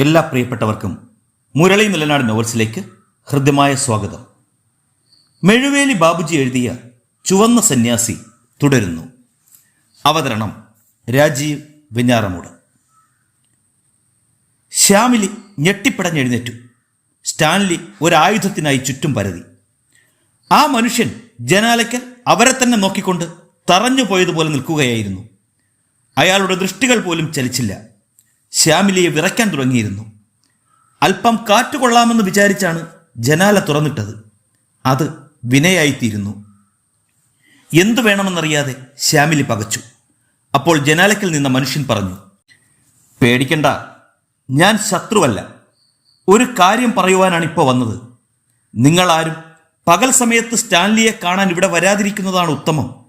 എല്ലാ പ്രിയപ്പെട്ടവർക്കും മുരളി നിലനാട് നോവൽസിലേക്ക് ഹൃദ്യമായ സ്വാഗതം. മെഴുവേലി ബാബുജി എഴുതിയ ചുവന്ന സന്യാസി തുടരുന്നു. അവതരണം രാജീവ് വെഞ്ഞാറമൂട്. ശ്യാമിലി ഞെട്ടിപ്പടഞ്ഞെഴുന്നേറ്റു. സ്റ്റാൻലി ഒരായുധത്തിനായി ചുറ്റും പരതി. ആ മനുഷ്യൻ ജനാലയ്ക്കൽ അവരെ തന്നെ നോക്കിക്കൊണ്ട് തറഞ്ഞു പോയതുപോലെ നിൽക്കുകയായിരുന്നു. അയാളുടെ ദൃഷ്ടികൾ പോലും ചലിച്ചില്ല. ശ്യാമിലിയെ വിറയ്ക്കാൻ തുടങ്ങിയിരുന്നു. അല്പം കാറ്റുകൊള്ളാമെന്ന് വിചാരിച്ചാണ് ജനാല തുറന്നിട്ടത്. അത് വിനയായിത്തീരുന്നു. എന്തു വേണമെന്നറിയാതെ ശ്യാമിലി പകച്ചു. അപ്പോൾ ജനാലയ്ക്കൽ നിന്ന മനുഷ്യൻ പറഞ്ഞു പേടിക്കണ്ട ഞാൻ ശത്രുവല്ല. ഒരു കാര്യം പറയുവാനാണ് ഇപ്പോൾ വന്നത്. നിങ്ങളാരും പകൽ സമയത്ത് സ്റ്റാൻലിയെ കാണാൻ ഇവിടെ വരാതിരിക്കുന്നതാണ് ഉത്തമം.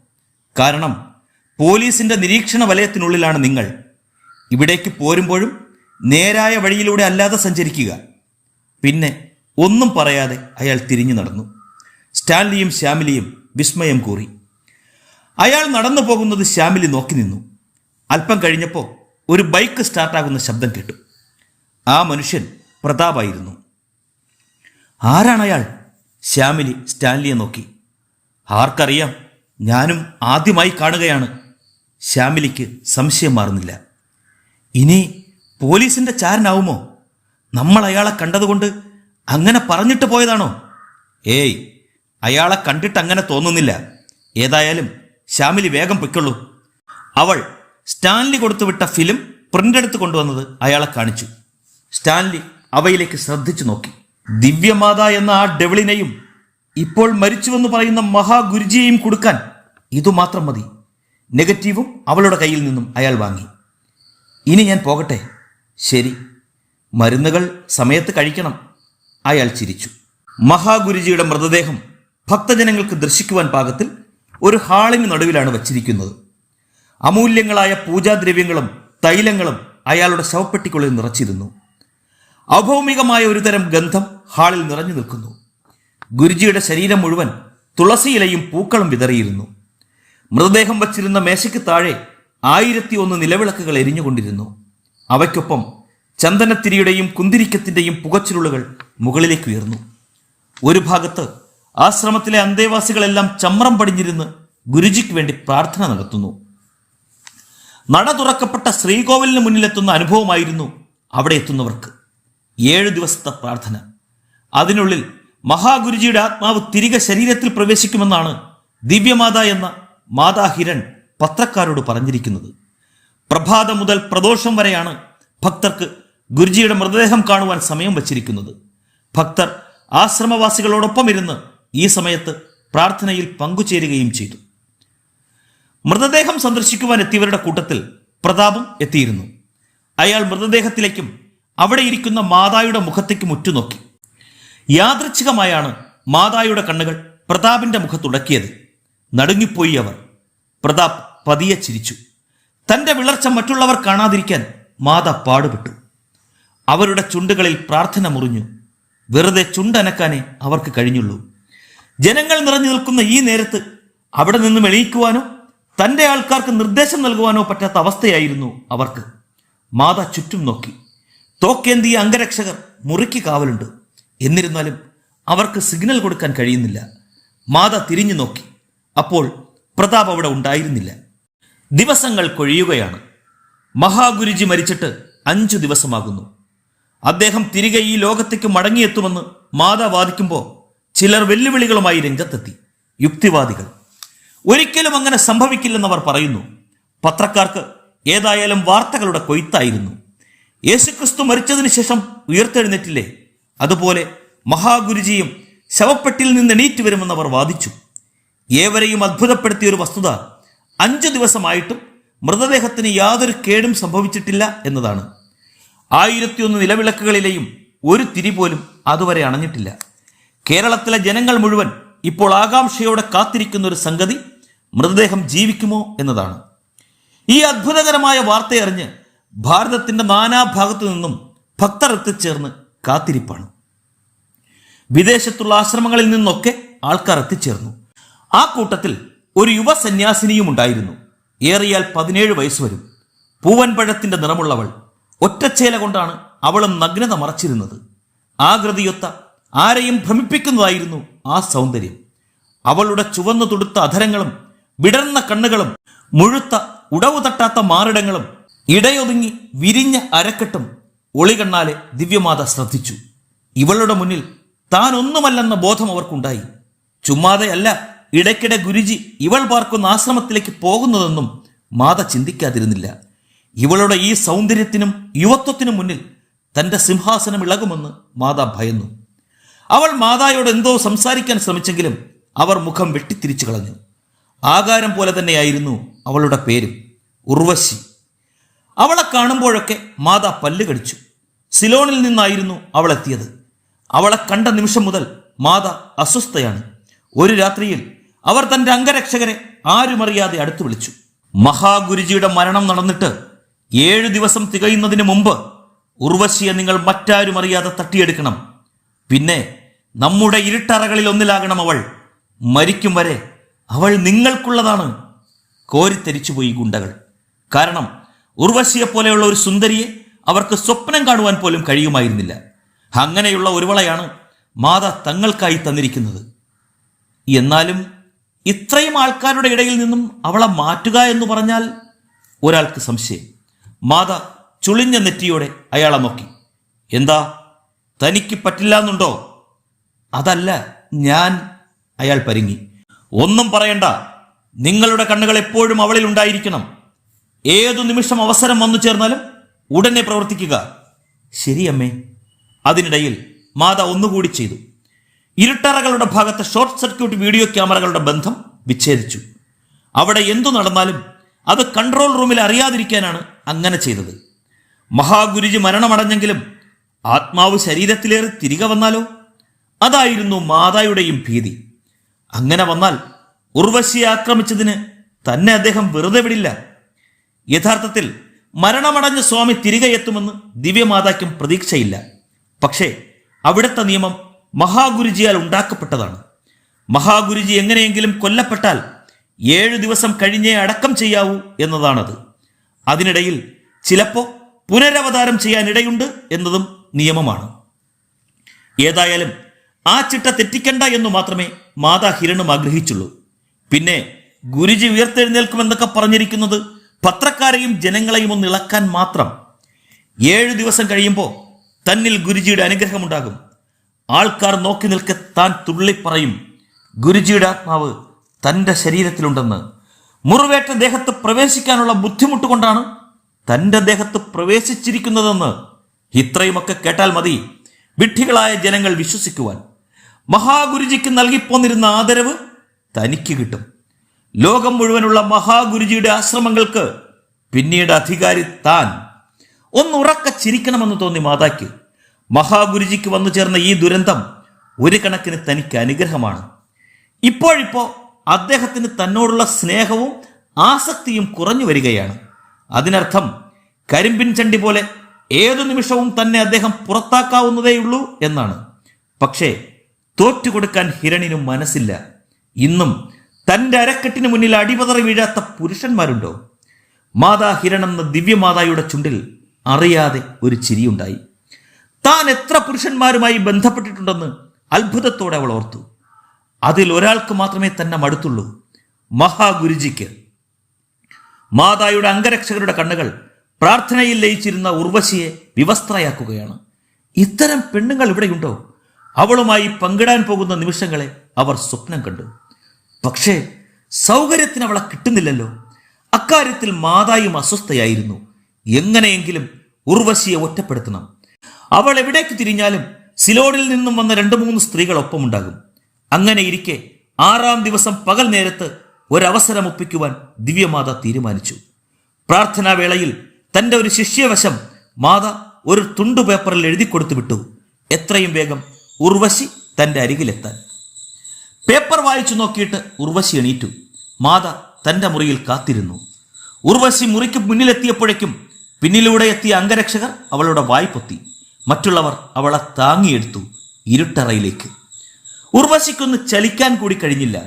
കാരണം പോലീസിന്റെ നിരീക്ഷണ വലയത്തിനുള്ളിലാണ് നിങ്ങൾ. ഇവിടേക്ക് പോരുമ്പോഴും നേരായ വഴിയിലൂടെ അല്ലാതെ സഞ്ചരിക്കുക. പിന്നെ ഒന്നും പറയാതെ അയാൾ തിരിഞ്ഞു നടന്നു. സ്റ്റാൻലിയും ശ്യാമിലിയും വിസ്മയം കൂറി. അയാൾ നടന്നു പോകുന്നത് ശ്യാമിലി നോക്കി നിന്നു. അല്പം കഴിഞ്ഞപ്പോൾ ഒരു ബൈക്ക് സ്റ്റാർട്ടാകുന്ന ശബ്ദം കേട്ടു. ആ മനുഷ്യൻ പ്രതാപായിരുന്നു. ആരാണ് അയാൾ ശ്യാമിലി സ്റ്റാൻലിയെ നോക്കി. ആർക്കറിയാം? ഞാനും ആദ്യമായി കാണുകയാണ്. ശ്യാമിലിക്ക് സംശയം മാറുന്നില്ല. ഇനി പോലീസിന്റെ ചാരനാവുമോ? നമ്മൾ അയാളെ കണ്ടതുകൊണ്ട് അങ്ങനെ പറഞ്ഞിട്ട് പോയതാണോ? ഏയ് അയാളെ കണ്ടിട്ട് അങ്ങനെ തോന്നുന്നില്ല. ഏതായാലും ശ്യാമിലി വേഗം പൊയ്ക്കൊള്ളൂ. അവൾ സ്റ്റാൻലി കൊടുത്തുവിട്ട ഫിലിം പ്രിന്റ് എടുത്ത് കൊണ്ടുവന്നത് അയാളെ കാണിച്ചു. സ്റ്റാൻലി അവയിലേക്ക് ശ്രദ്ധിച്ചു നോക്കി. ദിവ്യമാത എന്ന ആ ഡെവിളിനെയും ഇപ്പോൾ മരിച്ചുവെന്ന് പറയുന്ന മഹാഗുരുജിയെയും കൊടുക്കാൻ ഇതുമാത്രം മതി. നെഗറ്റീവും അവളുടെ കയ്യിൽ നിന്നും അയാൾ വാങ്ങി. ഇനി ഞാൻ പോകട്ടെ. ശരി. മരുന്നുകൾ സമയത്ത് കഴിക്കണം. അയാൾ ചിരിച്ചു. മഹാഗുരുജിയുടെ മൃതദേഹം ഭക്തജനങ്ങൾക്ക് ദർശിക്കുവാൻ പാകത്തിൽ ഒരു ഹാളിന് നടുവിലാണ് വച്ചിരിക്കുന്നത്. അമൂല്യങ്ങളായ പൂജാദ്രവ്യങ്ങളും തൈലങ്ങളും അയാളുടെ ശവപ്പെട്ടിക്കുള്ളിൽ നിറച്ചിരുന്നു. അഭൗമികമായ ഒരുതരം ഗന്ധം ഹാളിൽ നിറഞ്ഞു നിൽക്കുന്നു. ഗുരുജിയുടെ ശരീരം മുഴുവൻ തുളസിയിലയും പൂക്കളും വിതറിയിരുന്നു. മൃതദേഹം വച്ചിരുന്ന മേശയ്ക്ക് താഴെ ആയിരത്തി ഒന്ന് നിലവിളക്കുകൾ എരിഞ്ഞുകൊണ്ടിരുന്നു. അവയ്ക്കൊപ്പം ചന്ദനത്തിരിയുടെയും കുന്തിരിക്കത്തിന്റെയും പുകച്ചിലുളുകൾ മുകളിലേക്ക് ഉയർന്നു ഒരു ഭാഗത്ത് ആശ്രമത്തിലെ അന്തേവാസികളെല്ലാം ചമ്രം പടിഞ്ഞിരുന്ന് ഗുരുജിക്ക് വേണ്ടി പ്രാർത്ഥന നടത്തുന്നു. നട തുറക്കപ്പെട്ട ശ്രീകോവിലിന് മുന്നിലെത്തുന്ന അനുഭവമായിരുന്നു അവിടെ എത്തുന്നവർക്ക് ഏഴ് ദിവസത്തെ പ്രാർത്ഥന. അതിനുള്ളിൽ മഹാഗുരുജിയുടെ ആത്മാവ് തിരികെ ശരീരത്തിൽ പ്രവേശിക്കുമെന്നാണ് ദിവ്യമാത എന്ന മാതാ ഹിരൺ പത്രക്കാരോട് പറഞ്ഞിരിക്കുന്നത്. പ്രഭാതം മുതൽ പ്രദോഷം വരെയാണ് ഭക്തർക്ക് ഗുരുജിയുടെ മൃതദേഹം കാണുവാൻ സമയം വച്ചിരിക്കുന്നത്. ഭക്തർ ആശ്രമവാസികളോടൊപ്പം ഇരുന്ന് ഈ സമയത്ത് പ്രാർത്ഥനയിൽ പങ്കുചേരുകയും ചെയ്തു. മൃതദേഹം സന്ദർശിക്കുവാൻ എത്തിയവരുടെ കൂട്ടത്തിൽ പ്രതാപും എത്തിയിരുന്നു. അയാൾ മൃതദേഹത്തിലേക്കും അവിടെ ഇരിക്കുന്ന മാതായുടെ മുഖത്തേക്കും ഉറ്റുനോക്കി. യാദൃച്ഛികമായാണ് മാതായുടെ കണ്ണുകൾ പ്രതാപിന്റെ മുഖത്തുടക്കിയത്. നടുങ്ങിപ്പോയി അവർ. പ്രതാപ് പതിയെ ചിരിച്ചു. തന്റെ വിളർച്ച മറ്റുള്ളവർ കാണാതിരിക്കാൻ മാത പാടുപെട്ടു. അവരുടെ ചുണ്ടുകളിൽ പ്രാർത്ഥന മുറിഞ്ഞു. വെറുതെ ചുണ്ടനക്കാനേ അവർക്ക് കഴിഞ്ഞുള്ളൂ. ജനങ്ങൾ നിറഞ്ഞു നിൽക്കുന്ന ഈ നേരത്ത് അവിടെ നിന്നും എണീക്കുവാനോ തന്റെ ആൾക്കാർക്ക് നിർദ്ദേശം നൽകുവാനോ പറ്റാത്ത അവസ്ഥയായിരുന്നു അവർക്ക്. മാത ചുറ്റും നോക്കി. തോക്കേന്തിയ അംഗരക്ഷകർ മുറുക്കി കാവലുണ്ട്. എന്നിരുന്നാലും അവർക്ക് സിഗ്നൽ കൊടുക്കാൻ കഴിയുന്നില്ല. മാത തിരിഞ്ഞു നോക്കി. അപ്പോൾ പ്രതാപ് അവിടെ ഉണ്ടായിരുന്നില്ല. ദിവസങ്ങൾ കൊഴിയുകയാണ്. മഹാഗുരുജി മരിച്ചിട്ട് അഞ്ചു ദിവസമാകുന്നു. അദ്ദേഹം തിരികെ ഈ ലോകത്തേക്ക് മടങ്ങിയെത്തുമെന്ന് മാതാ വാദിക്കുമ്പോൾ ചിലർ വെല്ലുവിളികളുമായി രംഗത്തെത്തി. യുക്തിവാദികൾ. ഒരിക്കലും അങ്ങനെ സംഭവിക്കില്ലെന്നവർ പറയുന്നു. പത്രക്കാർക്ക് ഏതായാലും വാർത്തകളുടെ കൊയ്ത്തായിരുന്നു. യേശുക്രിസ്തു മരിച്ചതിന് ശേഷം ഉയർത്തെഴുന്നേറ്റില്ലേ? അതുപോലെ മഹാഗുരുജിയും ശവപ്പെട്ടിൽ നിന്ന് എണീറ്റ് വരുമെന്നവർ വാദിച്ചു. ഏവരെയും അത്ഭുതപ്പെടുത്തിയ ഒരു വസ്തുത അഞ്ചു ദിവസമായിട്ടും മൃതദേഹത്തിന് യാതൊരു കേടും സംഭവിച്ചിട്ടില്ല എന്നതാണ്. ആയിരത്തിയൊന്ന് നിലവിളക്കുകളിലെയും ഒരു തിരി പോലും അതുവരെ അണഞ്ഞിട്ടില്ല. കേരളത്തിലെ ജനങ്ങൾ മുഴുവൻ ഇപ്പോൾ ആകാംക്ഷയോടെ കാത്തിരിക്കുന്ന ഒരു സംഗതി മൃതദേഹം ജീവിക്കുമോ എന്നതാണ്. ഈ അത്ഭുതകരമായ വാർത്തയറിഞ്ഞ് ഭാരതത്തിന്റെ നാനാഭാഗത്തു നിന്നും ഭക്തർ എത്തിച്ചേർന്ന് കാത്തിരിപ്പാണ്. വിദേശത്തുള്ള ആശ്രമങ്ങളിൽ നിന്നൊക്കെ ആൾക്കാർ എത്തിച്ചേർന്നു. ആ കൂട്ടത്തിൽ ഒരു യുവ സന്യാസിനിയും ഉണ്ടായിരുന്നു. ഏറിയാൽ പതിനേഴ് വയസ്സ് വരും. പൂവൻപഴത്തിന്റെ നിറമുള്ളവൾ ഒറ്റച്ചേല കൊണ്ടാണ് അവളും നഗ്നത മറച്ചിരുന്നത്. ആകൃതിയൊത്ത ആരെയും ഭ്രമിപ്പിക്കുന്നതായിരുന്നു ആ സൗന്ദര്യം. അവളുടെ ചുവന്നു തുടുത്ത അധരങ്ങളും വിടർന്ന കണ്ണുകളും മുഴുത്ത ഉടവു തട്ടാത്ത മാറിടങ്ങളും ഇടയൊതുങ്ങി വിരിഞ്ഞ അരക്കെട്ടും ഒളികണ്ണാലെ ദിവ്യമാത ശ്രദ്ധിച്ചു. ഇവളുടെ മുന്നിൽ താൻ ഒന്നുമല്ലെന്ന ബോധം അവർക്കുണ്ടായി. ചുമ്മാതെയല്ല ഇടയ്ക്കിടെ ഗുരുജി ഇവൾ പാർക്കുന്ന ആശ്രമത്തിലേക്ക് പോകുന്നതെന്നും മാത ചിന്തിക്കാതിരുന്നില്ല. ഇവളുടെ ഈ സൗന്ദര്യത്തിനും യുവത്വത്തിനും മുന്നിൽ തന്റെ സിംഹാസനം ഇളകുമെന്ന് മാത ഭയന്നു. അവൾ മാതായോട് എന്തോ സംസാരിക്കാൻ ശ്രമിച്ചെങ്കിലും അവർ മുഖം വെട്ടിത്തിരിച്ചു കളഞ്ഞു. ആകാരം പോലെ തന്നെയായിരുന്നു അവളുടെ പേരും ഉർവശി. അവളെ കാണുമ്പോഴൊക്കെ മാത പല്ല് കടിച്ചു. സിലോണിൽ നിന്നായിരുന്നു അവൾ എത്തിയത്. അവളെ കണ്ട നിമിഷം മുതൽ മാത അസ്വസ്ഥയാണ്. ഒരു രാത്രിയിൽ അവർ തന്റെ അംഗരക്ഷകരെ ആരുമറിയാതെ അടുത്തു വിളിച്ചു. മഹാഗുരുജിയുടെ മരണം നടന്നിട്ട് ഏഴു ദിവസം തികയുന്നതിന് മുമ്പ് ഉർവശിയെ നിങ്ങൾ മറ്റാരും അറിയാതെ തട്ടിയെടുക്കണം. പിന്നെ നമ്മുടെ ഇരുട്ടറകളിൽ ഒന്നിലാകണം അവൾ. മരിക്കും വരെ അവൾ നിങ്ങൾക്കുള്ളതാണ്. കോരിത്തരിച്ചുപോയി ഗുണ്ടകൾ. കാരണം ഉർവശിയെ പോലെയുള്ള ഒരു സുന്ദരിയെ അവർക്ക് സ്വപ്നം കാണുവാൻ പോലും കഴിയുമായിരുന്നില്ല. അങ്ങനെയുള്ള ഒരുവളയാണ് മാത തങ്ങൾക്കായി തന്നിരിക്കുന്നത്. എന്നാലും ഇത്രയും ആൾക്കാരുടെ ഇടയിൽ നിന്നും അവളെ മാറ്റുക എന്ന് പറഞ്ഞാൽ ഒരാൾക്ക് സംശയം. മാത ചുളിഞ്ഞ നെറ്റിയോടെ അയാളെ നോക്കി. എന്താ? തനിക്ക് പറ്റില്ല എന്നുണ്ടോ? അതല്ല ഞാൻ അയാൾ പരിങ്ങി. ഒന്നും പറയണ്ട. നിങ്ങളുടെ കണ്ണുകൾ എപ്പോഴും അവളിൽ ഉണ്ടായിരിക്കണം. ഏതു നിമിഷം അവസരം വന്നു ചേർന്നാലും ഉടനെ പ്രവർത്തിക്കുക. ശരിയമ്മേ. അതിനിടയിൽ മാത ഒന്നുകൂടി ചെയ്തു. ഇരുട്ടറകളുടെ ഭാഗത്ത് ഷോർട്ട് സർക്യൂട്ട് വീഡിയോ ക്യാമറകളുടെ ബന്ധം വിച്ഛേദിച്ചു. അവിടെ എന്തു നടന്നാലും അത് കൺട്രോൾ റൂമിൽ അറിയാതിരിക്കാനാണ് അങ്ങനെ ചെയ്തത്. മഹാഗുരുജി മരണമടഞ്ഞെങ്കിലും ആത്മാവ് ശരീരത്തിലേറെ തിരികെ വന്നാലോ? അതായിരുന്നു മാതായുടെയും ഭീതി. അങ്ങനെ വന്നാൽ ഉർവശിയെ ആക്രമിച്ചതിന് തന്നെ അദ്ദേഹം വെറുതെ വിടില്ല. യഥാർത്ഥത്തിൽ മരണമടഞ്ഞ സ്വാമി തിരികെ എത്തുമെന്ന് ദിവ്യമാതാക്കും പ്രതീക്ഷയില്ല. പക്ഷേ അവിടുത്തെ നിയമം മഹാഗുരുജിയാൽ ഉണ്ടാക്കപ്പെട്ടതാണ്. മഹാഗുരുജി എങ്ങനെയെങ്കിലും കൊല്ലപ്പെട്ടാൽ ഏഴു ദിവസം കഴിഞ്ഞേ അടക്കം ചെയ്യാവൂ എന്നതാണത്. അതിനിടയിൽ ചിലപ്പോൾ പുനരവതാരം ചെയ്യാനിടയുണ്ട് എന്നതും നിയമമാണ്. ഏതായാലും ആ ചിട്ട തെറ്റിക്കണ്ട എന്നു മാത്രമേ മാതാ ഹിരണും ആഗ്രഹിച്ചുള്ളൂ. പിന്നെ ഗുരുജി ഉയർത്തെഴുന്നേൽക്കുമെന്നൊക്കെ പറഞ്ഞിരിക്കുന്നത് പത്രക്കാരെയും ജനങ്ങളെയും ഒന്ന് ഇളക്കാൻ മാത്രം. ഏഴു ദിവസം കഴിയുമ്പോൾ തന്നിൽ ഗുരുജിയുടെ അനുഗ്രഹമുണ്ടാകും. ആൾക്കാർ നോക്കി നിൽക്കെ താൻ തുള്ളിപ്പറയും. ഗുരുജിയുടെ ആത്മാവ് തന്റെ ശരീരത്തിലുണ്ടെന്ന്. മുറിവേറ്റ ദേഹത്ത് പ്രവേശിക്കാനുള്ള ബുദ്ധിമുട്ട് കൊണ്ടാണ് തന്റെ ദേഹത്ത് പ്രവേശിച്ചിരിക്കുന്നതെന്ന് ഇത്രയുമൊക്കെ കേട്ടാൽ മതി. വിഡ്ഢികളായ ജനങ്ങൾ വിശ്വസിക്കുവാൻ. മഹാഗുരുജിക്ക് നൽകിപ്പോന്നിരുന്ന ആദരവ് തനിക്ക് കിട്ടും. ലോകം മുഴുവനുള്ള മഹാഗുരുജിയുടെ ആശ്രമങ്ങൾക്ക് പിന്നീട് അധികാരി താൻ. ഒന്നുറക്ക ചിരിക്കണമെന്ന് തോന്നി മാതാക്ക് മഹാഗുരുജിക്ക് വന്നു ചേർന്ന ഈ ദുരന്തം ഒരു കണക്കിന് തനിക്ക് അനുഗ്രഹമാണ്. ഇപ്പോഴിപ്പോ അദ്ദേഹത്തിന് തന്നോടുള്ള സ്നേഹവും ആസക്തിയും കുറഞ്ഞു വരികയാണ്. അതിനർത്ഥം കരിമ്പിൻ ചണ്ടി പോലെ ഏതു നിമിഷവും തന്നെ അദ്ദേഹം പുറത്താക്കാവുന്നതേയുള്ളൂ എന്നാണ്. പക്ഷേ തോറ്റുകൊടുക്കാൻ ഹിരണിനും മനസ്സില്ല. ഇന്നും തന്റെ അരക്കെട്ടിന് മുന്നിൽ അടിപതറി വീഴാത്ത പുരുഷന്മാരുണ്ടോ? മാതാ ഹിരണെന്ന ദിവ്യമാതായുടെ ചുണ്ടിൽ അറിയാതെ ഒരു ചിരിയുണ്ടായി. താൻ എത്ര പുരുഷന്മാരുമായി ബന്ധപ്പെട്ടിട്ടുണ്ടെന്ന് അത്ഭുതത്തോടെ അവൾ ഓർത്തു. അതിൽ ഒരാൾക്ക് മാത്രമേ തന്നെ മടുത്തുള്ളൂ. മഹാഗുരുജിക്ക് മാതായുടെ അംഗരക്ഷകരുടെ കണ്ണുകൾ പ്രാർത്ഥനയിൽ ലയിച്ചിരുന്ന ഉർവശിയെ വിവസ്ത്രയാക്കുകയാണ്. ഇത്തരം പെണ്ണുങ്ങൾ ഇവിടെയുണ്ടോ? അവളുമായി പങ്കിടാൻ പോകുന്ന നിമിഷങ്ങളെ അവർ സ്വപ്നം കണ്ടു. പക്ഷേ സൗകര്യത്തിന് അവളെ കിട്ടുന്നില്ലല്ലോ. അക്കാര്യത്തിൽ മാതായും അസ്വസ്ഥയായിരുന്നു. എങ്ങനെയെങ്കിലും ഉർവശിയെ ഒറ്റപ്പെടുത്തണം. അവൾ എവിടേക്ക് തിരിഞ്ഞാലും സിലോണിൽ നിന്നും വന്ന രണ്ടു മൂന്ന് സ്ത്രീകൾ ഒപ്പമുണ്ടാകും അങ്ങനെ ഇരിക്കെ ആറാം ദിവസം പകൽ നേരത്ത് ഒരവസരം ഒപ്പിക്കുവാൻ ദിവ്യമാത തീരുമാനിച്ചു. പ്രാർത്ഥനാവേളയിൽ തന്റെ ഒരു ശിഷ്യവശം മാത ഒരു തുണ്ടു പേപ്പറിൽ എഴുതി കൊടുത്തു വിട്ടു. എത്രയും വേഗം ഉർവശി തന്റെ അരികിലെത്താൻ. പേപ്പർ വായിച്ചു നോക്കിയിട്ട് ഉർവശി എണീറ്റു. മാത തന്റെ മുറിയിൽ കാത്തിരുന്നു. ഉർവശി മുറിക്ക് മുന്നിലെത്തിയപ്പോഴേക്കും പിന്നിലൂടെ എത്തിയ അംഗരക്ഷകർ അവളുടെ വായ് പൊത്തി. മറ്റുള്ളവർ അവളെ താങ്ങിയെടുത്തു ഇരുട്ടറയിലേക്ക്. ഉർവശിക്കൊന്ന് ചലിക്കാൻ കൂടി കഴിഞ്ഞില്ല.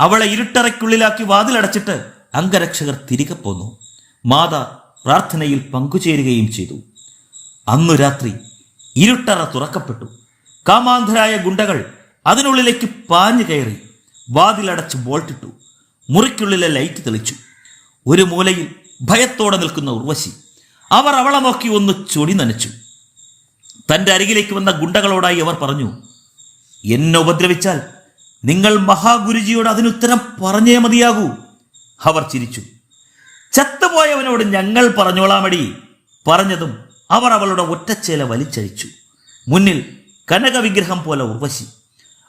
അവളെ ഇരുട്ടറയ്ക്കുള്ളിലാക്കി വാതിലടച്ചിട്ട് അംഗരക്ഷകർ തിരികെ പോന്നു. മാത പ്രാർത്ഥനയിൽ പങ്കുചേരുകയും ചെയ്തു. അന്നു രാത്രി ഇരുട്ടറ തുറക്കപ്പെട്ടു. കാമാന്ധരായ ഗുണ്ടകൾ അതിനുള്ളിലേക്ക് പാഞ്ഞു കയറി വാതിലടച്ച് ബോൾട്ടിട്ടു. മുറിക്കുള്ളിലെ ലൈറ്റ് തെളിച്ചു. ഒരു മൂലയിൽ ഭയത്തോടെ നിൽക്കുന്ന ഉർവശി അവർ അവളെ നോക്കി ഒന്ന് ചൊടി നനച്ചു. തന്റെ അരികിലേക്ക് വന്ന ഗുണ്ടകളോടായി അവർ പറഞ്ഞു എന്നെ ഉപദ്രവിച്ചാൽ നിങ്ങൾ മഹാഗുരുജിയോട് അതിനുത്തരം പറഞ്ഞേ മതിയാകൂ. അവർ ചിരിച്ചു. ചത്തുപോയവനോട് ഞങ്ങൾ പറഞ്ഞോളാമടി പറഞ്ഞതും അവർ അവളുടെ ഒറ്റച്ചേല വലിച്ചഴിച്ചു. മുന്നിൽ കനകവിഗ്രഹം പോലെ ഉർവശി.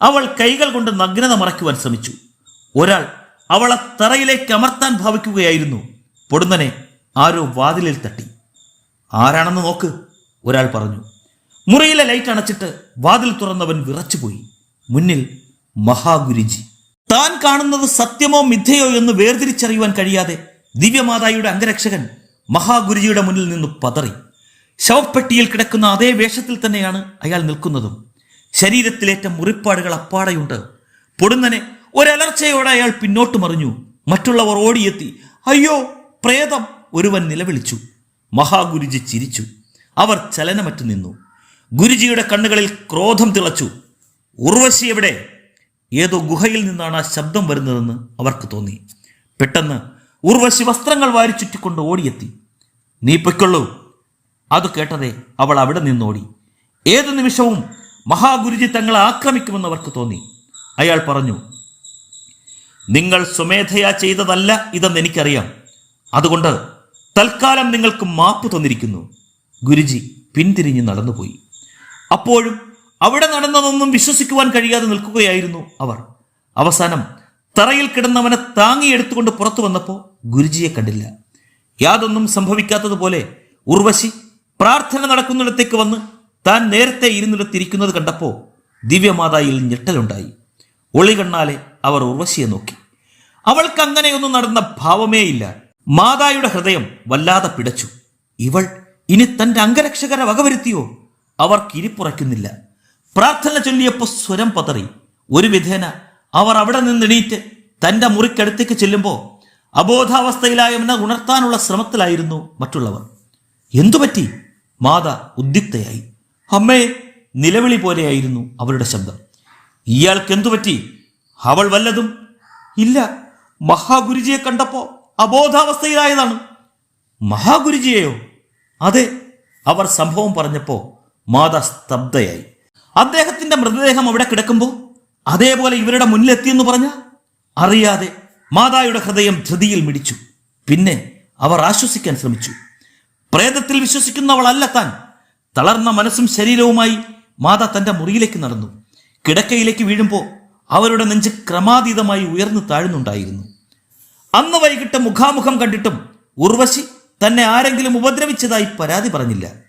അവൾ കൈകൾ കൊണ്ട് നഗ്നത മറയ്ക്കുവാൻ ശ്രമിച്ചു. ഒരാൾ അവളെ തറയിലേക്ക് അമർത്താൻ ഭാവിക്കുകയായിരുന്നു. പൊടുന്നനെ ആരോ വാതിലിൽ തട്ടി. ആരാണെന്ന് നോക്ക് ഒരാൾ പറഞ്ഞു. മുറിയിലെ ലൈറ്റ് അണച്ചിട്ട് വാതിൽ തുറന്നവൻ വിറച്ചുപോയി. മുന്നിൽ മഹാഗുരുജി. താൻ കാണുന്നത് സത്യമോ മിഥ്യയോ എന്ന് വേർതിരിച്ചറിയുവാൻ കഴിയാതെ ദിവ്യമാതായുടെ അംഗരക്ഷകൻ മഹാഗുരുജിയുടെ മുന്നിൽ നിന്ന് പതറി. ശവപ്പെട്ടിയിൽ കിടക്കുന്ന അതേ വേഷത്തിൽ തന്നെയാണ് അയാൾ നിൽക്കുന്നതും. ശരീരത്തിലേറ്റ മുറിപ്പാടുകൾ അപ്പാടെയുണ്ട്. പൊടുന്നനെ ഒരലർച്ചയോടെ അയാൾ പിന്നോട്ട് മറിഞ്ഞു. മറ്റുള്ളവർ ഓടിയെത്തി. അയ്യോ പ്രേതം ഒരുവൻ നിലവിളിച്ചു. മഹാഗുരുജി ചിരിച്ചു. അവർ ചലനമറ്റു നിന്നു. ഗുരുജിയുടെ കണ്ണുകളിൽ ക്രോധം തിളച്ചു. ഉർവശി എവിടെ? ഏതോ ഗുഹയിൽ നിന്നാണ് ആ ശബ്ദം വരുന്നതെന്ന് അവർക്ക് തോന്നി. പെട്ടെന്ന് ഉർവശി വസ്ത്രങ്ങൾ വാരി ചുറ്റിക്കൊണ്ട് ഓടിയെത്തി. നീ പൊയ്ക്കൊള്ളൂ. അത് കേട്ടതേ അവൾ അവിടെ നിന്നോടി. ഏത് നിമിഷവും മഹാഗുരുജി തങ്ങളെ ആക്രമിക്കുമെന്ന് അവർക്ക് തോന്നി. അയാൾ പറഞ്ഞു നിങ്ങൾ സ്വമേധയാ ചെയ്തതല്ല ഇതെന്ന് എനിക്കറിയാം. അതുകൊണ്ട് തൽക്കാലം നിങ്ങൾക്ക് മാപ്പ് തന്നിരിക്കുന്നു. ഗുരുജി പിന്തിരിഞ്ഞ് നടന്നുപോയി. അപ്പോഴും അവിടെ നടന്നതൊന്നും വിശ്വസിക്കുവാൻ കഴിയാതെ നിൽക്കുകയായിരുന്നു അവർ. അവസാനം തറയിൽ കിടന്നവനെ താങ്ങിയെടുത്തുകൊണ്ട് പുറത്തു വന്നപ്പോൾ ഗുരുജിയെ കണ്ടില്ല. യാതൊന്നും സംഭവിക്കാത്തതുപോലെ ഉർവശി പ്രാർത്ഥന നടക്കുന്നിടത്തേക്ക് വന്ന് താൻ നേരത്തെ ഇരുന്നിടത്തിരിക്കുന്നത് കണ്ടപ്പോൾ ദിവ്യമാതായിൽ ഞെട്ടലുണ്ടായി. ഒളികണ്ണാലെ അവർ ഉർവശിയെ നോക്കി. അവൾക്ക് അങ്ങനെയൊന്നും നടന്ന ഭാവമേയില്ല മാതായുടെ ഹൃദയം വല്ലാതെ പിടച്ചു. ഇവൾ ഇനി തന്റെ അംഗരക്ഷകരെ വകവരുത്തിയോ? അവർ കിരിപ്പുറയ്ക്കുന്നില്ല. പ്രാർത്ഥന ചൊല്ലിയപ്പോൾ സ്വരം പതറി. ഒരു വിധേന അവർ അവിടെ നിന്നെണീറ്റ് തന്റെ മുറിക്കടുത്തേക്ക് ചെല്ലുമ്പോൾ അബോധാവസ്ഥയിലായവനെ ഉണർത്താനുള്ള ശ്രമത്തിലായിരുന്നു മറ്റുള്ളവർ. എന്തുപറ്റി മാത ഉദ്യുക്തയായി. അമ്മേ നിലവിളി പോലെയായിരുന്നു അവരുടെ ശബ്ദം. ഇയാൾക്ക് എന്തുപറ്റി അവൾ വല്ലതും? ഇല്ല മഹാഗുരുജിയെ കണ്ടപ്പോൾ അബോധാവസ്ഥയിലായതാണ്. മഹാഗുരുജിയെയോ? അതെ അവർ സംഭവം പറഞ്ഞപ്പോ മാത സ്തബ്ധയായി അദ്ദേഹത്തിന്റെ മൃതദേഹം അവിടെ കിടക്കുമ്പോൾ അതേപോലെ ഇവരുടെ മുന്നിലെത്തിയെന്ന് പറഞ്ഞ അറിയാതെ മാതായുടെ ഹൃദയം ധൃതിയിൽ മിടിച്ചു. പിന്നെ അവർ ആശ്വസിക്കാൻ ശ്രമിച്ചു. പ്രേതത്തിൽ വിശ്വസിക്കുന്നവളല്ല താൻ. തളർന്ന മനസ്സും ശരീരവുമായി മാത തന്റെ മുറിയിലേക്ക് നടന്നു. കിടക്കയിലേക്ക് വീഴുമ്പോൾ അവരുടെ നെഞ്ച് ക്രമാതീതമായി ഉയർന്നു താഴ്ന്നുണ്ടായിരുന്നു. അന്ന് വൈകിട്ട് മുഖാമുഖം കണ്ടിട്ടും ഉർവശി തന്നെ ആരെങ്കിലും ഉപദ്രവിച്ചതായി പരാതി പറഞ്ഞില്ല.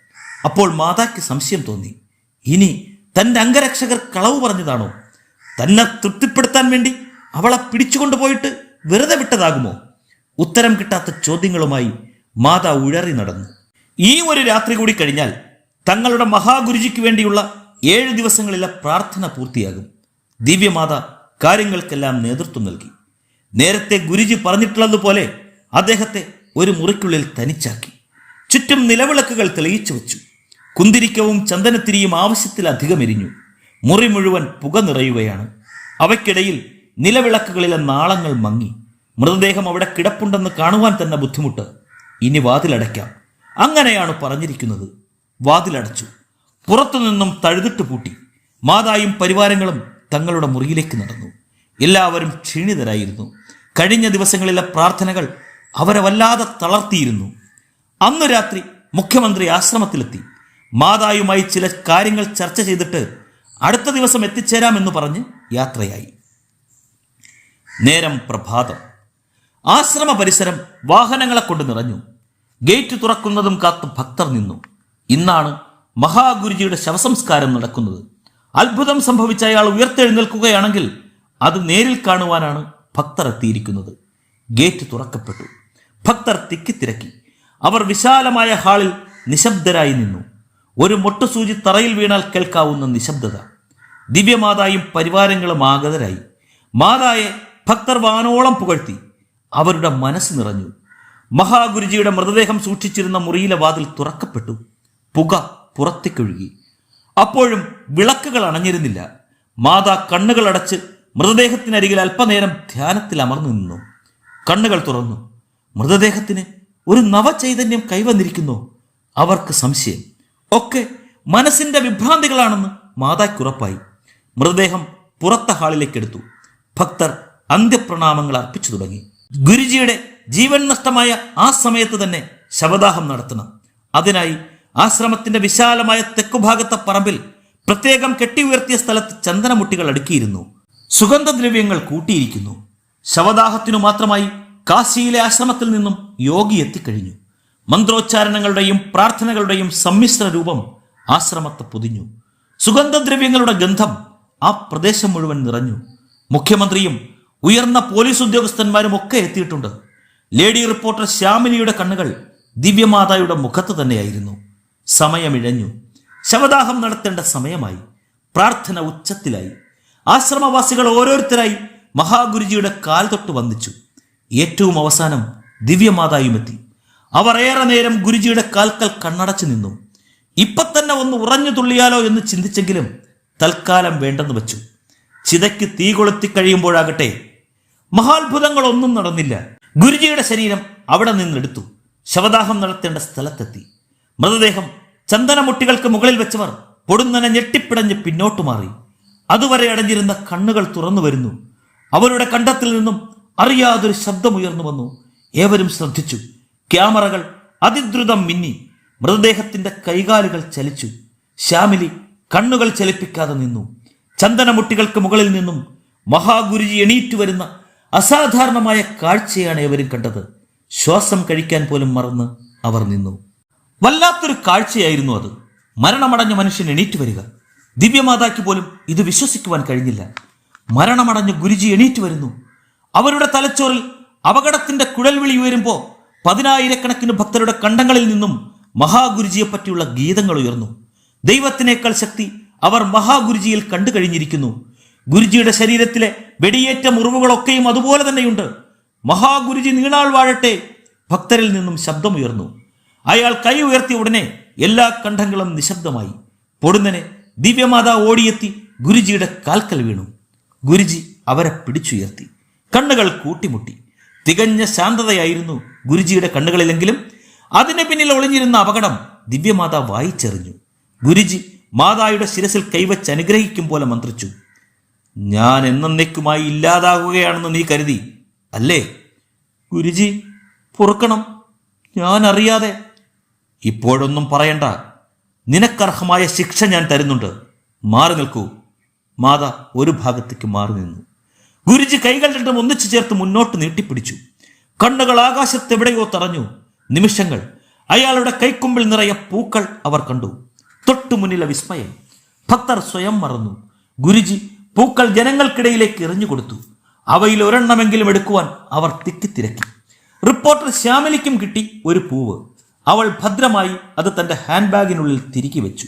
അപ്പോൾ മാതാക്ക് സംശയം തോന്നി. ഇനി തന്റെ അംഗരക്ഷകർ കളവ് പറഞ്ഞതാണോ? തന്നെ തൃപ്തിപ്പെടുത്താൻ വേണ്ടി അവളെ പിടിച്ചുകൊണ്ടുപോയിട്ട് വെറുതെ വിട്ടതാകുമോ? ഉത്തരം കിട്ടാത്ത ചോദ്യങ്ങളുമായി മാതാ ഉഴറി നടന്നു. ഈ ഒരു രാത്രി കൂടി കഴിഞ്ഞാൽ തങ്ങളുടെ മഹാഗുരുജിക്ക് വേണ്ടിയുള്ള ഏഴ് ദിവസങ്ങളിലെ പ്രാർത്ഥന പൂർത്തിയാകും. ദിവ്യമാത കാര്യങ്ങൾക്കെല്ലാം നേതൃത്വം നൽകി. നേരത്തെ ഗുരുജി പറഞ്ഞിട്ടുള്ളതുപോലെ അദ്ദേഹത്തെ ഒരു മുറിക്കുള്ളിൽ തനിച്ചാക്കി. ചുറ്റും നിലവിളക്കുകൾ തെളിയിച്ചു വച്ചു. കുന്തിരിക്കവും ചന്ദനത്തിരിയും ആവശ്യത്തിലധികം എരിഞ്ഞു മുറി മുഴുവൻ പുക നിറയുകയാണ്. അവയ്ക്കിടയിൽ നിലവിളക്കുകളിലെ നാളങ്ങൾ മങ്ങി. മൃതദേഹം അവിടെ കിടപ്പുണ്ടെന്ന് കാണുവാൻ തന്നെ ബുദ്ധിമുട്ട്. ഇനി വാതിലടയ്ക്കാം. അങ്ങനെയാണ് പറഞ്ഞിരിക്കുന്നത്. വാതിലടച്ചു. പുറത്തുനിന്നും തഴുതിട്ട് പൂട്ടി. മാതായും പരിവാരങ്ങളും തങ്ങളുടെ മുറിയിലേക്ക് നടന്നു. എല്ലാവരും ക്ഷീണിതരായിരുന്നു. കഴിഞ്ഞ ദിവസങ്ങളിലെ പ്രാർത്ഥനകൾ അവരെ വല്ലാതെ തളർത്തിയിരുന്നു. അന്നു രാത്രി മുഖ്യമന്ത്രി ആശ്രമത്തിലെത്തി. മാതായുമായി ചില കാര്യങ്ങൾ ചർച്ച ചെയ്തിട്ട് അടുത്ത ദിവസം എത്തിച്ചേരാമെന്ന് പറഞ്ഞ് യാത്രയായി. നേരം പ്രഭാതം. ആശ്രമ പരിസരം വാഹനങ്ങളെ കൊണ്ട് നിറഞ്ഞു. ഗേറ്റ് തുറക്കുന്നതും കാത്ത് ഭക്തർ നിന്നു. ഇന്നാണ് മഹാഗുരുജിയുടെ ശവസംസ്കാരം നടക്കുന്നത്. അത്ഭുതം സംഭവിച്ച അയാൾ ഉയർത്തെഴുന്നേൽക്കുകയാണെങ്കിൽ അത് നേരിൽ കാണുവാനാണ് ഭക്തർ എത്തിയിരിക്കുന്നത്. ഗേറ്റ് തുറക്കപ്പെട്ടു. ഭക്തർ തിക്കിത്തിരക്കി. അവർ വിശാലമായ ഹാളിൽ നിശബ്ദരായി നിന്നു. ഒരു മൊട്ടുസൂചി തറയിൽ വീണാൽ കേൾക്കാവുന്ന നിശബ്ദത. ദിവ്യമാതായും പരിവാരങ്ങളും ആഗതരായി. മാതായെ ഭക്തർ വാനോളം പുകഴ്ത്തി. അവരുടെ മനസ്സ് നിറഞ്ഞു. മഹാഗുരുജിയുടെ മൃതദേഹം സൂക്ഷിച്ചിരുന്ന മുറിയിലെ വാതിൽ തുറക്കപ്പെട്ടു. പുക പുറത്തേക്കൊഴുകി. അപ്പോഴും വിളക്കുകൾ അണഞ്ഞിരുന്നില്ല. മാതാ കണ്ണുകൾ അടച്ച് മൃതദേഹത്തിനരികിൽ അല്പനേരം ധ്യാനത്തിൽ അമർന്നു നിന്നു. കണ്ണുകൾ തുറന്നു. മൃതദേഹത്തിന് ഒരു നവചൈതന്യം കൈവന്നിരിക്കുന്നു. അവർക്ക് സംശയം. ഒക്കെ മനസ്സിന്റെ വിഭ്രാന്തികളാണെന്ന് മാതാക്കുറപ്പായി മൃതദേഹം പുറത്ത ഹാളിലേക്ക് എടുത്തു. ഭക്തർ അന്ത്യപ്രണാമങ്ങൾ അർപ്പിച്ചു തുടങ്ങി. ഗുരുജിയുടെ ജീവൻ നഷ്ടമായ ആ സമയത്ത് തന്നെ ശവദാഹം നടത്തണം. അതിനായി ആശ്രമത്തിന്റെ വിശാലമായ തെക്കുഭാഗത്തെ പറമ്പിൽ പ്രത്യേകം കെട്ടി ഉയർത്തിയ സ്ഥലത്ത് ചന്ദനമുട്ടികൾ അടുക്കിയിരുന്നു. സുഗന്ധദ്രവ്യങ്ങൾ കൂട്ടിയിരിക്കുന്നു. ശവദാഹത്തിനു മാത്രമായി കാശിയിലെ ആശ്രമത്തിൽ നിന്നും യോഗി എത്തിക്കഴിഞ്ഞു. മന്ത്രോച്ചാരണങ്ങളുടെയും പ്രാർത്ഥനകളുടെയും സമ്മിശ്ര രൂപം ആശ്രമത്തെ പൊതിഞ്ഞു. സുഗന്ധദ്രവ്യങ്ങളുടെ ഗന്ധം ആ പ്രദേശം മുഴുവൻ നിറഞ്ഞു. മുഖ്യമന്ത്രിയും ഉയർന്ന പോലീസ് ഉദ്യോഗസ്ഥന്മാരും ഒക്കെ എത്തിയിട്ടുണ്ട്. ലേഡി റിപ്പോർട്ടർ ശ്യാമിലിയുടെ കണ്ണുകൾ ദിവ്യമാതായുടെ മുഖത്ത് തന്നെയായിരുന്നു. സമയമിഴഞ്ഞു. ശവദാഹം നടത്തേണ്ട സമയമായി. പ്രാർത്ഥന ഉച്ചത്തിലായി. ആശ്രമവാസികൾ ഓരോരുത്തരായി മഹാഗുരുജിയുടെ കാൽ തൊട്ട് വന്ദിച്ചു. ഏറ്റവും അവസാനം ദിവ്യമാതായുമെത്തി. അവർ ഏറെ നേരം ഗുരുജിയുടെ കാൽക്കൽ കണ്ണടച്ചു നിന്നു. ഇപ്പൊ തന്നെ ഒന്ന് ഉറഞ്ഞു തുള്ളിയാലോ എന്ന് ചിന്തിച്ചെങ്കിലും തൽക്കാലം വേണ്ടെന്ന് വെച്ചു. ചിതയ്ക്ക് തീ കൊളുത്തി കഴിയുമ്പോഴാകട്ടെ മഹാത്ഭുതങ്ങളൊന്നും നടന്നില്ല. ഗുരുജിയുടെ ശരീരം അവിടെ നിന്നെടുത്തു. ശവദാഹം നടത്തേണ്ട സ്ഥലത്തെത്തി. മൃതദേഹം ചന്ദനമുട്ടികൾക്ക് മുകളിൽ വെച്ചവർ പൊടുന്നനെ ഞെട്ടിപ്പിടഞ്ഞ് പിന്നോട്ടു മാറി. അതുവരെ അടഞ്ഞിരുന്ന കണ്ണുകൾ തുറന്നു വരുന്നു. അവരുടെ കണ്ടത്തിൽ നിന്നും അറിയാതൊരു ശബ്ദമുയർന്നു വന്നു. ഏവരും ശ്രദ്ധിച്ചു. ക്യാമറകൾ അതിദ്രുതം മിന്നി മൃതദേഹത്തിന്റെ കൈകാലുകൾ ചലിച്ചു. ശ്യാമിലി കണ്ണുകൾ ചലിപ്പിക്കാതെ നിന്നു. ചന്ദനമുട്ടികൾക്ക് മുകളിൽ നിന്നും മഹാഗുരുജി എണീറ്റു വരുന്ന അസാധാരണമായ കാഴ്ചയാണ് ഇവരും കണ്ടത്. ശ്വാസം കഴിക്കാൻ പോലും മറന്ന് അവർ നിന്നു. വല്ലാത്തൊരു കാഴ്ചയായിരുന്നു അത്. മരണമടഞ്ഞ മനുഷ്യൻ എണീറ്റ് വരിക. ദിവ്യമാതാക്ക് പോലും ഇത് വിശ്വസിക്കുവാൻ കഴിഞ്ഞില്ല. മരണമടഞ്ഞ ഗുരുജി എണീറ്റ് വരുന്നു. അവരുടെ തലച്ചോറിൽ അപകടത്തിന്റെ കുഴൽവിളി ഉയരുമ്പോൾ പതിനായിരക്കണക്കിന് ഭക്തരുടെ കണ്ടങ്ങളിൽ നിന്നും മഹാഗുരുജിയെ പറ്റിയുള്ള ഗീതങ്ങൾ ഉയർന്നു. ദൈവത്തിനേക്കാൾ ശക്തി അവർ മഹാഗുരുജിയിൽ കണ്ടു കഴിഞ്ഞിരിക്കുന്നു. ഗുരുജിയുടെ ശരീരത്തിലെ വെടിയേറ്റ മുറിവുകളൊക്കെയും അതുപോലെ തന്നെയുണ്ട്. മഹാഗുരുജി നീണാൾ വാഴട്ടെ ഭക്തരിൽ നിന്നും ശബ്ദമുയർന്നു. അയാൾ കൈ ഉയർത്തിയ ഉടനെ എല്ലാ കണ്ഠങ്ങളും നിശബ്ദമായി. പൊടുന്നനെ ദിവ്യമാത ഓടിയെത്തി ഗുരുജിയുടെ കാൽക്കൽ വീണു. ഗുരുജി അവരെ പിടിച്ചുയർത്തി. കണ്ണുകൾ കൂട്ടിമുട്ടി. തികഞ്ഞ ശാന്തതയായിരുന്നു ഗുരുജിയുടെ കണ്ണുകളിലെങ്കിലും. അതിന് പിന്നിൽ ഒളിഞ്ഞിരുന്ന അപകടം ദിവ്യമാത വായിച്ചെറിഞ്ഞു. ഗുരുജി മാതായുടെ ശിരസിൽ കൈവച്ച് അനുഗ്രഹിക്കും പോലെ മന്ത്രിച്ചു. ഞാൻ എന്നേക്കുമായി ഇല്ലാതാകുകയാണെന്ന് നീ കരുതി അല്ലേ? ഗുരുജി പൊറുക്കണം. ഞാൻ അറിയാതെ. ഇപ്പോഴൊന്നും പറയണ്ട. നിനക്കർഹമായ ശിക്ഷ ഞാൻ തരുന്നുണ്ട്. മാറി നിൽക്കൂ. മാത ഒരു ഭാഗത്തേക്ക് മാറി നിന്നു. ഗുരുജി കൈകൾ രണ്ടും ഒന്നിച്ചു ചേർത്ത് മുന്നോട്ട് നീട്ടിപ്പിടിച്ചു. കണ്ണുകൾ ആകാശത്തെവിടെയോ തറഞ്ഞു. നിമിഷങ്ങൾ. അയാളുടെ കൈക്കുമ്പിൽ നിറയെ പൂക്കൾ അവർ കണ്ടു. തൊട്ടു മുന്നിലെ വിസ്മയം. ഭക്തർ സ്വയം മറന്നു. ഗുരുജി പൂക്കൾ ജനങ്ങൾക്കിടയിലേക്ക് എറിഞ്ഞു കൊടുത്തു. അവയിൽ ഒരെണ്ണമെങ്കിലും എടുക്കുവാൻ അവർ തിക്കിത്തിരക്കി റിപ്പോർട്ടർ ശ്യാമലിക്കും കിട്ടി ഒരു പൂവ്. അവൾ ഭദ്രമായി അത് തന്റെ ഹാൻഡ് ബാഗിനുള്ളിൽ തിരികെ വെച്ചു.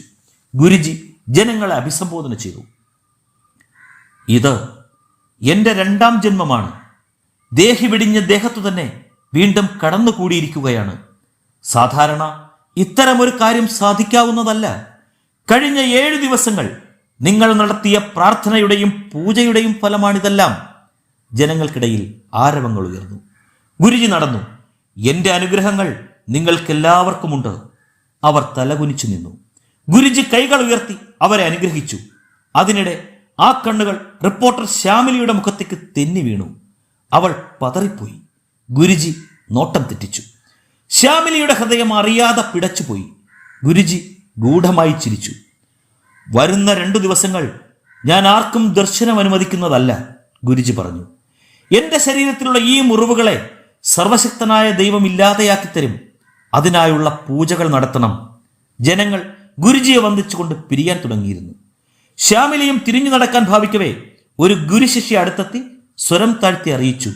ഗുരുജി ജനങ്ങളെ അഭിസംബോധന ചെയ്തു. ഇത് എന്റെ രണ്ടാം ജന്മമാണ്. ദേഹി വെടിഞ്ഞ ദേഹത്തു തന്നെ വീണ്ടും കടന്നുകൂടിയിരിക്കുകയാണ്. സാധാരണ ഇത്തരമൊരു കാര്യം സാധിക്കാവുന്നതല്ല. കഴിഞ്ഞ ഏഴ് ദിവസങ്ങൾ നിങ്ങൾ നടത്തിയ പ്രാർത്ഥനയുടെയും പൂജയുടെയും ഫലമാണിതെല്ലാം. ജനങ്ങൾക്കിടയിൽ ആരവങ്ങൾ ഉയർന്നു. ഗുരുജി നടന്നു. എന്റെ അനുഗ്രഹങ്ങൾ നിങ്ങൾക്കെല്ലാവർക്കുമുണ്ട്. അവർ തലകുനിച്ചു നിന്നു. ഗുരുജി കൈകൾ ഉയർത്തി അവരെ അനുഗ്രഹിച്ചു. അതിനിടെ ആ കണ്ണുകൾ റിപ്പോർട്ടർ ശ്യാമിലിയുടെ മുഖത്തേക്ക് തെന്നി വീണു. അവൾ പതറിപ്പോയി. ഗുരുജി നോട്ടം തെറ്റിച്ചു. ശ്യാമിലിയുടെ ഹൃദയം അറിയാതെ പിടച്ചുപോയി. ഗുരുജി ഗൂഢമായി ചിരിച്ചു. വരുന്ന രണ്ടു ദിവസങ്ങൾ ഞാൻ ആർക്കും ദർശനം അനുവദിക്കുന്നതല്ല ഗുരുജി പറഞ്ഞു. എന്റെ ശരീരത്തിലുള്ള ഈ മുറിവുകളെ സർവശക്തനായ ദൈവം ഇല്ലാതെയാക്കി തരും അതിനായുള്ള പൂജകൾ നടത്തണം. ജനങ്ങൾ ഗുരുജിയെ വന്ദിച്ചുകൊണ്ട് പിരിയാൻ തുടങ്ങിയിരുന്നു. ശ്യാമിലിയും തിരിഞ്ഞു നടക്കാൻ ഭാവിക്കവേ ഒരു ഗുരുശിഷ്യ അടുത്തെത്തി സ്വരം താഴ്ത്തി അറിയിച്ചു.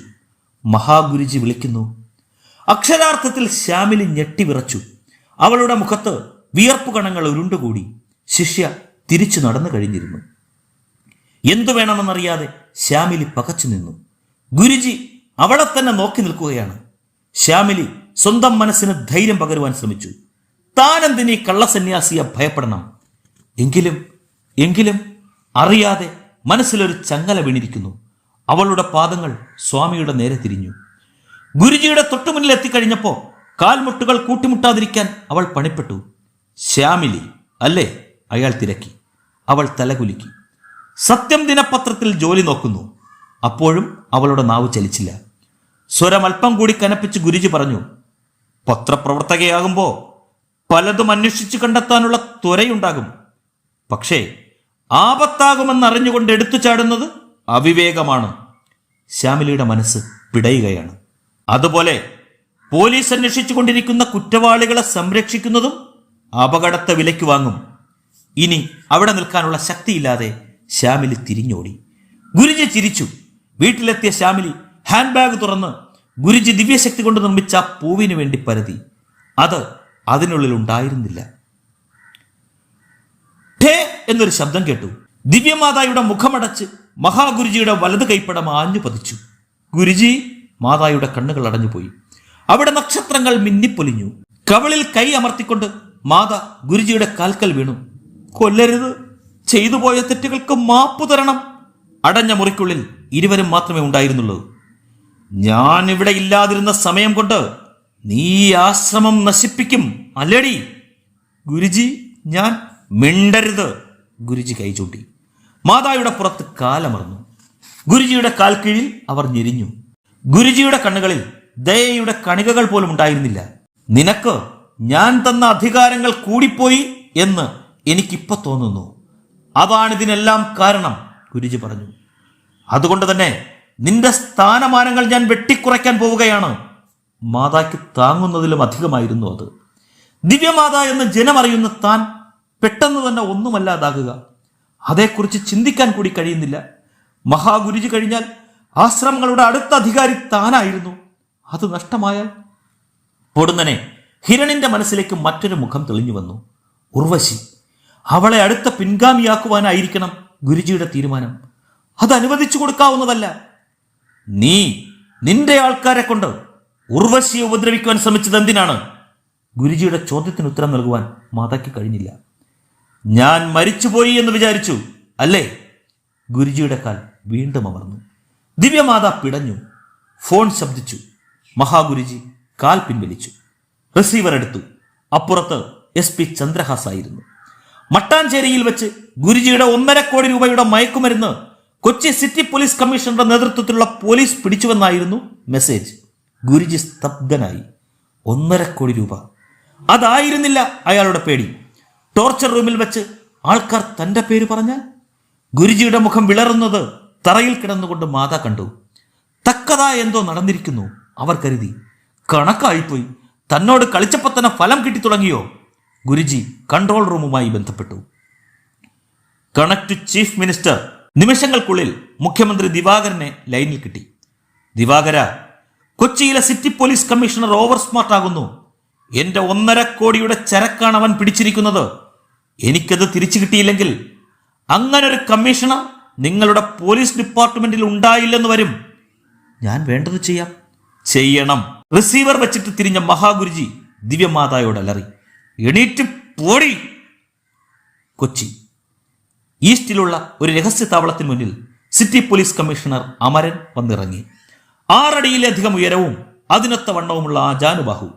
മഹാഗുരുജി വിളിക്കുന്നു അക്ഷരാർത്ഥത്തിൽ ശ്യാമിലി ഞെട്ടിവിറച്ചു അവളുടെ മുഖത്ത് വിയർപ്പ് കണങ്ങൾ ഉരുണ്ടുകൂടി. ശിഷ്യ തിരിച്ചു നടന്നു കഴിഞ്ഞിരുന്നു. എന്തു വേണമെന്നറിയാതെ ശ്യാമിലി പകച്ചു നിന്നു. ഗുരുജി അവളെ തന്നെ നോക്കി നിൽക്കുകയാണ്. ശ്യാമിലി സ്വന്തം മനസ്സിന് ധൈര്യം പകരുവാൻ ശ്രമിച്ചു. താനെന്തിനീ കള്ളസന്യാസിയെ ഭയപ്പെടണം? എങ്കിലും എങ്കിലും അറിയാതെ മനസ്സിലൊരു ചങ്ങല വീണിരിക്കുന്നു. അവളുടെ പാദങ്ങൾ സ്വാമിയുടെ നേരെ തിരിഞ്ഞു. ഗുരുജിയുടെ തൊട്ടുമുന്നിൽ എത്തിക്കഴിഞ്ഞപ്പോൾ കാൽമുട്ടുകൾ കൂട്ടിമുട്ടാതിരിക്കാൻ അവൾ പണിപ്പെട്ടു. ശ്യാമിലി അല്ലേ? അയാൾ തിരക്കി. അവൾ തലകുലുക്കി. സത്യം ദിനപത്രത്തിൽ ജോലി നോക്കുന്നു. അപ്പോഴും അവളുടെ നാവ് ചലിച്ചില്ല. സ്വരം അല്പം കൂടി കനപ്പിച്ച് ഗുരുജി പറഞ്ഞു പത്രപ്രവർത്തകയാകുമ്പോൾ പലതും അന്വേഷിച്ച് കണ്ടെത്താനുള്ള ത്വരയുണ്ടാകും. പക്ഷേ ആപത്താകുമെന്നറിഞ്ഞുകൊണ്ട് എടുത്തു ചാടുന്നത് അവിവേകമാണ്. ശ്യാമിലിയുടെ മനസ്സ് പിടയുകയാണ്. അതുപോലെ പോലീസ് അന്വേഷിച്ചു കൊണ്ടിരിക്കുന്ന കുറ്റവാളികളെ സംരക്ഷിക്കുന്നതും അപകടത്തെ വിലയ്ക്ക് വാങ്ങും. ഇനി അവിടെ നിൽക്കാനുള്ള ശക്തിയില്ലാതെ ശ്യാമിലി തിരിഞ്ഞോടി. ഗുരുജി ചിരിച്ചു. വീട്ടിലെത്തിയ ശ്യാമിലി ഹാൻഡ് ബാഗ് തുറന്ന് ഗുരുജി ദിവ്യശക്തി കൊണ്ട് നിർമ്മിച്ച പൂവിന് വേണ്ടി പരതി. അത് അതിനുള്ളിൽ ഉണ്ടായിരുന്നില്ല എന്നൊരു ശബ്ദം കേട്ടു. ദിവ്യമാതായുടെ മുഖമടച്ച് മഹാഗുരുജിയുടെ വലത് കൈപ്പടം ആഞ്ഞു പതിച്ചു. ഗുരുജി മാതായുടെ കണ്ണുകൾ അടഞ്ഞുപോയി. അവിടെ നക്ഷത്രങ്ങൾ മിന്നിപ്പൊലിഞ്ഞു. കവളിൽ കൈ അമർത്തിക്കൊണ്ട് മാത ഗുരുജിയുടെ കാൽക്കൽ വീണു. കൊല്ലരുത്. ചെയ്തു പോയ തെറ്റുകൾക്ക് മാപ്പു തരണം. അടഞ്ഞ മുറിക്കുള്ളിൽ ഇരുവരും മാത്രമേ ഉണ്ടായിരുന്നുള്ളൂ. ഞാൻ ഇവിടെ ഇല്ലാതിരുന്ന സമയം കൊണ്ട് നീ ആശ്രമം നശിപ്പിക്കും. അല്ലടി. ഗുരുജി ഞാൻ മിണ്ടരുത്. ഗുരുജി കൈ ചൂണ്ടി മാതായുടെ പുറത്ത് കാലമർന്നു ഗുരുജിയുടെ കാൽ കീഴിൽ അവർ ഞെരിഞ്ഞു. ഗുരുജിയുടെ കണ്ണുകളിൽ ദയയുടെ കണികകൾ പോലും ഉണ്ടായിരുന്നില്ല. നിനക്ക് ഞാൻ തന്ന അധികാരങ്ങൾ കൂടിപ്പോയി എന്ന് എനിക്കിപ്പോ തോന്നുന്നു. അതാണ് ഇതിനെല്ലാം കാരണം ഗുരുജി പറഞ്ഞു. അതുകൊണ്ട് തന്നെ നിന്റെ സ്ഥാനമാനങ്ങൾ ഞാൻ വെട്ടിക്കുറയ്ക്കാൻ പോവുകയാണ്. മാതായ്ക്ക് താങ്ങുന്നതിലും അധികമായിരുന്നു അത്. ദിവ്യമാതാ എന്ന് ജനമറിയുന്ന താൻ പെട്ടെന്ന് തന്നെ ഒന്നുമല്ലാതാകുക. അതേക്കുറിച്ച് ചിന്തിക്കാൻ കൂടി കഴിയുന്നില്ല. മഹാഗുരുജി കഴിഞ്ഞാൽ ആശ്രമങ്ങളുടെ അടുത്ത അധികാരി താനായിരുന്നു. അത് നഷ്ടമായാൽ? പൊടുന്നനെ ഹിരണിന്റെ മനസ്സിലേക്ക് മറ്റൊരു മുഖം തെളിഞ്ഞു വന്നു. ഉർവശി അവളെ അടുത്ത പിൻഗാമിയാക്കുവാനായിരിക്കണം ഗുരുജിയുടെ തീരുമാനം. അത് അനുവദിച്ചു കൊടുക്കാവുന്നതല്ല. നീ നിന്റെ ആൾക്കാരെ കൊണ്ട് ഉർവശിയെ ഉപദ്രവിക്കുവാൻ ശ്രമിച്ചത് എന്തിനാണ്? ഗുരുജിയുടെ ചോദ്യത്തിന് ഉത്തരം നൽകുവാൻ മാതയ്ക്ക് കഴിഞ്ഞില്ല. ഞാൻ മരിച്ചുപോയി എന്ന് വിചാരിച്ചു അല്ലേ? ഗുരുജിയുടെ കാൽ വീണ്ടും അമർന്നു. ദിവ്യമാത പിടഞ്ഞു. ഫോൺ ശബ്ദിച്ചു. മഹാഗുരുജി കാൽ പിൻവലിച്ചു. റിസീവർ എടുത്തു. അപ്പുറത്ത് എസ് പി ചന്ദ്രഹാസ് ആയിരുന്നു മട്ടാഞ്ചേരിയിൽ വെച്ച് ഗുരുജിയുടെ ഒന്നര കോടി രൂപയുടെ മയക്കുമരുന്ന് കൊച്ചി സിറ്റി പോലീസ് കമ്മീഷണറുടെ നേതൃത്വത്തിലുള്ള പോലീസ് പിടിച്ചുവെന്നായിരുന്നു മെസ്സേജ് ഗുരുജി സ്തബ്ധനായി. ഒന്നര കോടി രൂപ. അതായിരുന്നില്ല അയാളുടെ പേടി. ടോർച്ചർ റൂമിൽ വെച്ച് ആൾക്കാർ തന്റെ പേര് പറഞ്ഞാൽ ഗുരുജിയുടെ മുഖം വിളറുന്നത് തറയിൽ കിടന്നുകൊണ്ട് മാത കണ്ടു. തക്കതായ എന്തോ നടന്നിരിക്കുന്നു അവർ കരുതി. കണക്കായിപ്പോയി. തന്നോട് കളിച്ചപ്പോൾ തന്നെ ഫലം കിട്ടി തുടങ്ങിയോ? ഗുരുജി കൺട്രോൾ റൂമുമായി ബന്ധപ്പെട്ടു. Connect chief minister. നിമിഷങ്ങൾക്കുള്ളിൽ മുഖ്യമന്ത്രി ദിവാകരനെ ലൈനിൽ കിട്ടി. ദിവാകര കൊച്ചിയിലെ city police commissioner over smart ആകുന്നു എന്റെ ഒന്നര കോടിയുടെ ചരക്കാണ് അവൻ പിടിച്ചിരിക്കുന്നത്. എനിക്കത് തിരിച്ചു കിട്ടിയില്ലെങ്കിൽ അങ്ങനൊരു കമ്മീഷണർ നിങ്ങളുടെ പോലീസ് ഡിപ്പാർട്ട്മെന്റിൽ ഉണ്ടായില്ലെന്ന് വരും. ഞാൻ വേണ്ടത് ചെയ്യാം. ചെയ്യണം. റിസീവർ വെച്ചിട്ട് തിരിഞ്ഞ മഹാഗുരുജി ദിവ്യമാതായോട് അലറി എണീറ്റ് പോടി. കൊച്ചി. ഈസ്റ്റിലുള്ള ഒരു രഹസ്യ താവളത്തിന് മുന്നിൽ സിറ്റി പോലീസ് കമ്മീഷണർ അമരൻ വന്നിറങ്ങി. ആറടിയിലധികം ഉയരവും അതിനൊത്ത വണ്ണവുമുള്ള ആ ജാനുബാഹു.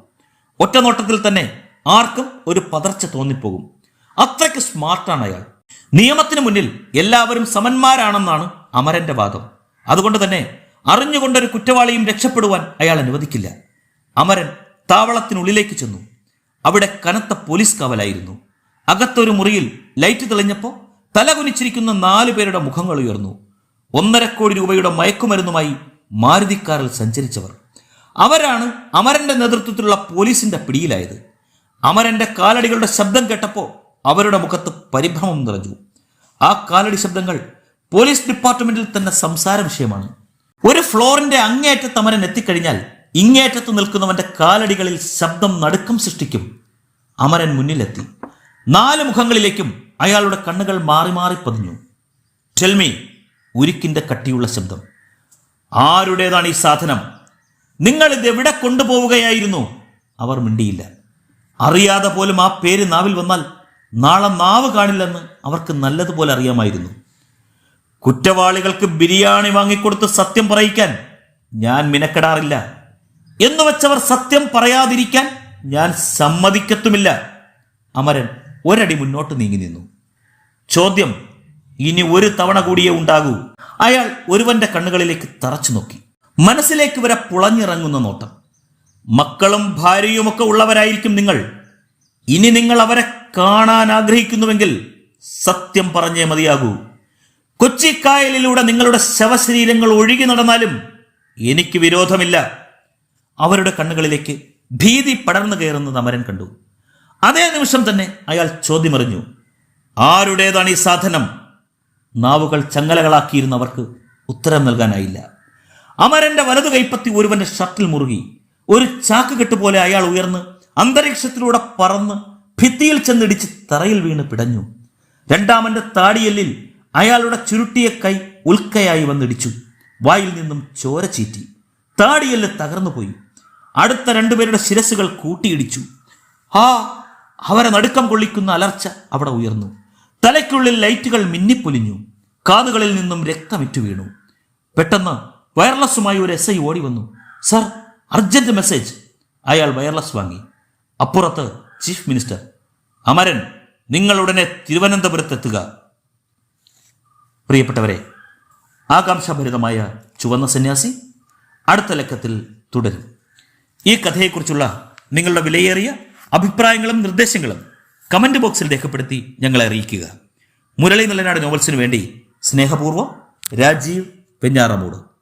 ഒറ്റനോട്ടത്തിൽ തന്നെ ആർക്കും ഒരു പതർച്ച തോന്നിപ്പോകും. അത്രയ്ക്ക് സ്മാർട്ടാണ് അയാൾ. നിയമത്തിന് മുന്നിൽ എല്ലാവരും സമന്മാരാണെന്നാണ് അമരന്റെ വാദം. അതുകൊണ്ട് തന്നെ അറിഞ്ഞുകൊണ്ടൊരു കുറ്റവാളിയും രക്ഷപ്പെടുവാൻ അയാൾ അനുവദിക്കില്ല. അമരൻ താവളത്തിനുള്ളിലേക്ക് ചെന്നു. അവിടെ കനത്ത പോലീസ് കാവലായിരുന്നു. അകത്തൊരു മുറിയിൽ ലൈറ്റ് തെളിഞ്ഞപ്പോൾ തലകുനിച്ചിരിക്കുന്ന നാലു പേരുടെ മുഖങ്ങൾ ഉയർന്നു. ഒന്നര കോടി രൂപയുടെ മയക്കുമരുന്നുമായി മാരുതിക്കാറിൽ സഞ്ചരിച്ചവർ. അവരാണ് അമരന്റെ നേതൃത്വത്തിലുള്ള പോലീസിന്റെ പിടിയിലായത്. അമരന്റെ കാലടികളുടെ ശബ്ദം കേട്ടപ്പോൾ അവരുടെ മുഖത്ത് പരിഭ്രമം നിറഞ്ഞു. ആ കാലടി ശബ്ദങ്ങൾ പോലീസ് ഡിപ്പാർട്ട്മെന്റിൽ തന്നെ സംസാര വിഷയമാണ്. ഒരു ഫ്ലോറിന്റെ അങ്ങേയറ്റത്ത് അമരൻ എത്തിക്കഴിഞ്ഞാൽ ഇങ്ങേറ്റത്ത് നിൽക്കുന്നവന്റെ കാലടികളിൽ ശബ്ദം നടുക്കം സൃഷ്ടിക്കും. അമരൻ മുന്നിലെത്തി. നാല് മുഖങ്ങളിലേക്കും അയാളുടെ കണ്ണുകൾ മാറി മാറി പതിഞ്ഞു. ടെൽമി ഉരുക്കിന്റെ കട്ടിയുള്ള ശബ്ദം. ആരുടേതാണ് ഈ സാധനം? നിങ്ങൾ ഇത് എവിടെ കൊണ്ടുപോവുകയായിരുന്നു? അവർ മിണ്ടിയില്ല. അറിയാതെ പോലും ആ പേര് നാവിൽ വന്നാൽ നാളെ നാവ് കാണില്ലെന്ന് അവർക്ക് നല്ലതുപോലെ അറിയാമായിരുന്നു. കുറ്റവാളികൾക്ക് ബിരിയാണി വാങ്ങിക്കൊടുത്ത് സത്യം പറയിക്കാൻ ഞാൻ മിനക്കെടാറില്ല. എന്ന് വെച്ചവർ സത്യം പറയാതിരിക്കാൻ ഞാൻ സമ്മതിക്കത്തുമില്ല. അമരൻ ഒരടി മുന്നോട്ട് നീങ്ങി നിന്നു. ചോദ്യം ഇനി ഒരു തവണ കൂടിയേ ഉണ്ടാകൂ. അയാൾ ഒരുവന്റെ കണ്ണുകളിലേക്ക് തറച്ചു നോക്കി. മനസ്സിലേക്ക് വരെ പുളഞ്ഞിറങ്ങുന്ന നോട്ടം. മക്കളും ഭാര്യയുമൊക്കെ ഉള്ളവരായിരിക്കും നിങ്ങൾ. ഇനി നിങ്ങൾ അവരെ കാണാൻ ആഗ്രഹിക്കുന്നുവെങ്കിൽ സത്യം പറഞ്ഞേ മതിയാകൂ. കൊച്ചിക്കായലിലൂടെ നിങ്ങളുടെ ശവശരീരങ്ങൾ ഒഴുകി നടന്നാലും എനിക്ക് വിരോധമില്ല. അവരുടെ കണ്ണുകളിലേക്ക് ഭീതി പടർന്നു കയറുന്നത് അമരൻ കണ്ടു. അതേ നിമിഷം തന്നെ അയാൾ ചോദ്യമറിഞ്ഞു. ആരുടേതാണ് ഈ സാധനം? നാവുകൾ ചങ്ങലകളാക്കിയിരുന്നവർക്ക് ഉത്തരം നൽകാനായില്ല. അമരന്റെ വലതു കൈപ്പത്തി ഒരുവന്റെ ഷർട്ടിൽ മുറുകി. ഒരു ചാക്ക് കെട്ടുപോലെ അയാൾ ഉയർന്ന് അന്തരീക്ഷത്തിലൂടെ പറന്ന് ഭിത്തിയിൽ ചെന്നിടിച്ച് തറയിൽ വീണ് പിടഞ്ഞു. രണ്ടാമന്റെ താടിയല്ലിൽ അയാളുടെ ചുരുട്ടിയ കൈ ഉൽക്കയായി വന്നിടിച്ചു. വായിൽ നിന്നും ചോര ചീറ്റി. താടിയല്ല് തകർന്നുപോയി അടുത്ത രണ്ടുപേരുടെ ശിരസുകൾ കൂട്ടിയിടിച്ചു. ആ അവരെ നടുക്കം കൊള്ളിക്കുന്ന അലർച്ച അവിടെ ഉയർന്നു. തലയ്ക്കുള്ളിൽ ലൈറ്റുകൾ മിന്നിപ്പൊലിഞ്ഞു. കാതുകളിൽ നിന്നും രക്തമിറ്റു വീണു. പെട്ടെന്ന് വയർലെസ്സുമായി ഒരു എസ് ഐ ഓടി വന്നു. Sir urgent message. അയാൾ വയർലെസ് വാങ്ങി. അപ്പുറത്ത് ചീഫ് മിനിസ്റ്റർ. അമരൻ നിങ്ങൾ ഉടനെ തിരുവനന്തപുരത്തെത്തുക പ്രിയപ്പെട്ടവരെ ആകാംക്ഷാഭരിതമായ ചുവന്ന സന്യാസി അടുത്ത ലക്കത്തിൽ തുടരും. ഈ കഥയെക്കുറിച്ചുള്ള നിങ്ങളുടെ വിലയേറിയ അഭിപ്രായങ്ങളും നിർദ്ദേശങ്ങളും കമന്റ് ബോക്സിൽ രേഖപ്പെടുത്തി ഞങ്ങളെ അറിയിക്കുക. മുരളി നല്ലനാട് നോവൽസിനു വേണ്ടി സ്നേഹപൂർവം രാജീവ് വെഞ്ഞാറമൂട്